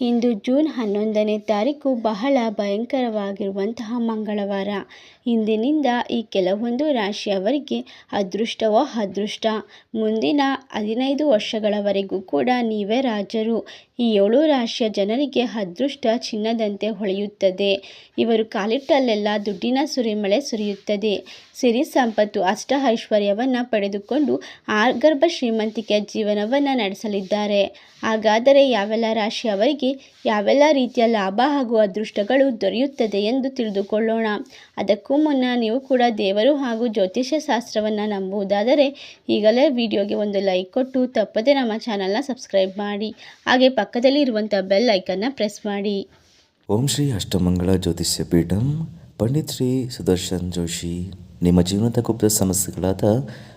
ಇಂದು June ಹನ್ನೊಂದನೇ ತಾರೀಕು ಬಹಳ ಭಯಂಕರವಾಗಿರುವಂತಹ ಮಂಗಳವಾರ. ಇಂದಿನಿಂದ ಈ ಕೆಲವೊಂದು ರಾಶಿಯವರಿಗೆ ಅದೃಷ್ಟವೋ ಅದೃಷ್ಟ. ಮುಂದಿನ ಹದಿನೈದು ವರ್ಷಗಳವರೆಗೂ ಕೂಡ ನೀವೇ ರಾಜರು. ಈ ಏಳು ರಾಶಿಯ ಜನರಿಗೆ ಅದೃಷ್ಟ ಚಿನ್ನದಂತೆ ಹೊಳೆಯುತ್ತದೆ. ಇವರು ಕಾಲಿಟ್ಟಲ್ಲೆಲ್ಲ ದುಡ್ಡಿನ ಸುರಿಮಳೆ ಸುರಿಯುತ್ತದೆ. ಸಿರಿ ಸಂಪತ್ತು ಅಷ್ಟ ಐಶ್ವರ್ಯವನ್ನು ಪಡೆದುಕೊಂಡು ಗರ್ಭ ಶ್ರೀಮಂತಿಕೆಯ ಜೀವನವನ್ನು ನಡೆಸಲಿದ್ದಾರೆ. ಹಾಗಾದರೆ ಯಾವೆಲ್ಲ ರಾಶಿಯವರಿಗೆ ಯಾವೆಲ್ಲ ರೀತಿಯ ಲಾಭ ಹಾಗೂ ಅದೃಷ್ಟಗಳು ದೊರೆಯುತ್ತದೆ ಎಂದು ತಿಳಿದುಕೊಳ್ಳೋಣ. ಅದಕ್ಕೂ ಮುನ್ನ ನೀವು ಕೂಡ ದೇವರು ಹಾಗೂ ಜ್ಯೋತಿಷ್ಯ ಶಾಸ್ತ್ರವನ್ನು ನಂಬುವುದಾದರೆ ಈಗಲೇ ವಿಡಿಯೋಗೆ ಒಂದು ಲೈಕ್ ಕೊಟ್ಟು ತಪ್ಪದೆ ನಮ್ಮ ಚಾನಲ್ನ ಸಬ್ಸ್ಕ್ರೈಬ್ ಮಾಡಿ. ಹಾಗೆ ಪಕ್ಕದಲ್ಲಿ ಇರುವಂಥ ಬೆಲ್ ಐಕನ್ನ ಪ್ರೆಸ್ ಮಾಡಿ. ಓಂ ಶ್ರೀ ಅಷ್ಟಮಂಗಳ ಜ್ಯೋತಿಷ್ಯ ಪೀಠಂ, ಪಂಡಿತ್ ಶ್ರೀ ಸುದರ್ಶನ್ ಜೋಶಿ. ನಿಮ್ಮ ಜೀವನದ ಗುಪ್ತ ಸಮಸ್ಯೆಗಳಾದ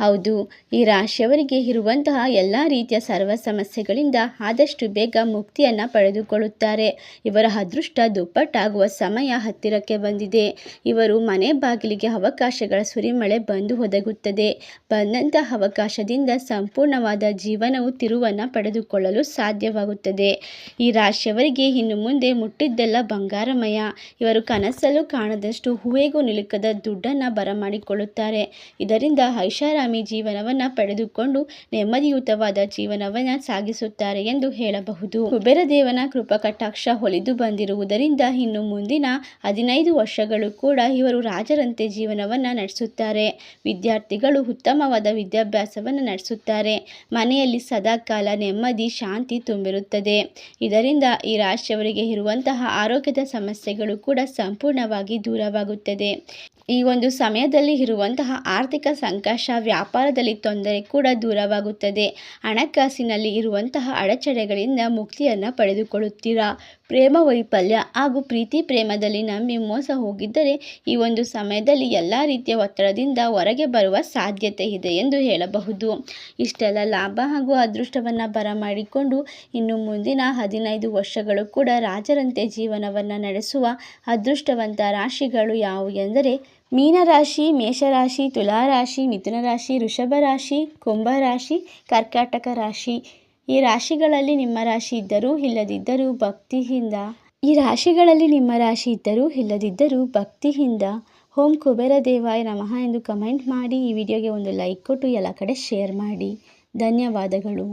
ಹೌದು, ಈ ರಾಶಿಯವರಿಗೆ ಇರುವಂತಹ ಎಲ್ಲ ರೀತಿಯ ಸರ್ವ ಸಮಸ್ಯೆಗಳಿಂದ ಆದಷ್ಟು ಬೇಗ ಮುಕ್ತಿಯನ್ನು ಪಡೆದುಕೊಳ್ಳುತ್ತಾರೆ. ಇವರ ಅದೃಷ್ಟ ದುಪ್ಪಟ್ಟಾಗುವ ಸಮಯ ಹತ್ತಿರಕ್ಕೆ ಬಂದಿದೆ. ಇವರು ಮನೆ ಬಾಗಿಲಿಗೆ ಅವಕಾಶಗಳ ಸುರಿಮಳೆ ಬಂದು ಒದಗುತ್ತದೆ. ಬಂದಂತಹ ಅವಕಾಶದಿಂದ ಸಂಪೂರ್ಣವಾದ ಜೀವನವು ತಿರುವನ್ನು ಪಡೆದುಕೊಳ್ಳಲು ಸಾಧ್ಯವಾಗುತ್ತದೆ. ಈ ರಾಶಿಯವರಿಗೆ ಇನ್ನು ಮುಂದೆ ಮುಟ್ಟಿದ್ದೆಲ್ಲ ಬಂಗಾರಮಯ. ಇವರು ಕನಸಲ್ಲೂ ಕಾಣದಷ್ಟು ಹೂವೆಗೂ ನಿಲುಕದ ದುಡ್ಡನ್ನು ಬರಮಾಡಿಕೊಳ್ಳುತ್ತಾರೆ. ಇದರಿಂದ ಐಷಾರಾಮಿ ಜೀವನವನ್ನು ಪಡೆದುಕೊಂಡು ನೆಮ್ಮದಿಯುತವಾದ ಜೀವನವನ್ನು ಸಾಗಿಸುತ್ತಾರೆ ಎಂದು ಹೇಳಬಹುದು. ಕುಬೇರ ಕೃಪಕಟಾಕ್ಷ ಕೃಪಾ ಕಟಾಕ್ಷ ಹೊಲಿದು ಬಂದಿರುವುದರಿಂದ ಇನ್ನು ಮುಂದಿನ ಹದಿನೈದು ವರ್ಷಗಳು ಕೂಡ ಇವರು ರಾಜರಂತೆ ಜೀವನವನ್ನು ನಡೆಸುತ್ತಾರೆ. ವಿದ್ಯಾರ್ಥಿಗಳು ಉತ್ತಮವಾದ ವಿದ್ಯಾಭ್ಯಾಸವನ್ನು ನಡೆಸುತ್ತಾರೆ. ಮನೆಯಲ್ಲಿ ಸದಾಕಾಲ ನೆಮ್ಮದಿ, ಶಾಂತಿ ತುಂಬಿರುತ್ತದೆ. ಇದರಿಂದ ಈ ರಾಶಿಯವರಿಗೆ ಇರುವಂತಹ ಆರೋಗ್ಯದ ಸಮಸ್ಯೆಗಳು ಕೂಡ ಸಂಪೂರ್ಣವಾಗಿ ದೂರವಾಗುತ್ತದೆ. ಈ ಒಂದು ಸಮಯದಲ್ಲಿ ಇರುವಂತಹ ಆರ್ಥಿಕ ಸಂಕಷ್ಟ ವ್ಯಾಪಾರದಲ್ಲಿ ತೊಂದರೆ ಕೂಡ ದೂರವಾಗುತ್ತದೆ. ಹಣಕಾಸಿನಲ್ಲಿ ಇರುವಂತಹ ಅಡಚಣೆಗಳಿಂದ ಮುಕ್ತಿಯನ್ನು ಪಡೆದುಕೊಳ್ಳುತ್ತೀರಾ? ಪ್ರೇಮ, ವೈಫಲ್ಯ ಹಾಗೂ ಪ್ರೀತಿ ಪ್ರೇಮದಲ್ಲಿ ನಂಬಿ ಮೋಸ ಹೋಗಿದ್ದರೆ ಈ ಒಂದು ಸಮಯದಲ್ಲಿ ಎಲ್ಲ ರೀತಿಯ ಒತ್ತಡದಿಂದ ಹೊರಗೆ ಬರುವ ಸಾಧ್ಯತೆ ಇದೆ ಎಂದು ಹೇಳಬಹುದು. ಇಷ್ಟೆಲ್ಲ ಲಾಭ ಹಾಗೂ ಅದೃಷ್ಟವನ್ನು ಬರಮಾಡಿಕೊಂಡು ಇನ್ನು ಮುಂದಿನ ಹದಿನೈದು ವರ್ಷಗಳು ಕೂಡ ರಾಜರಂತೆ ಜೀವನವನ್ನು ನಡೆಸುವ ಅದೃಷ್ಟವಂತ ರಾಶಿಗಳು ಯಾವುವು ಎಂದರೆ ಮೀನರಾಶಿ, ಮೇಷರಾಶಿ, ತುಲಾರಾಶಿ ಮಿಥುನ ರಾಶಿ ವೃಷಭ ರಾಶಿ ಕುಂಭ ರಾಶಿ ಕರ್ಕಾಟಕ ರಾಶಿ ಈ ರಾಶಿಗಳಲ್ಲಿ ನಿಮ್ಮ ರಾಶಿ ಇದ್ದರೂ ಇಲ್ಲದಿದ್ದರೂ ಭಕ್ತಿಯಿಂದ. ಈ ರಾಶಿಗಳಲ್ಲಿ ನಿಮ್ಮ ರಾಶಿ ಇದ್ದರೂ ಇಲ್ಲದಿದ್ದರೂ ಭಕ್ತಿಯಿಂದ. ಓಂ ಕುಬೇರ ದೇವಾಯ ನಮಃ ಎಂದು ಕಮೆಂಟ್ ಮಾಡಿ ಈ ವಿಡಿಯೋಗೆ ಒಂದು ಲೈಕ್ ಕೊಟ್ಟು ಎಲ್ಲ ಕಡೆ ಶೇರ್ ಮಾಡಿ. ಧನ್ಯವಾದಗಳು.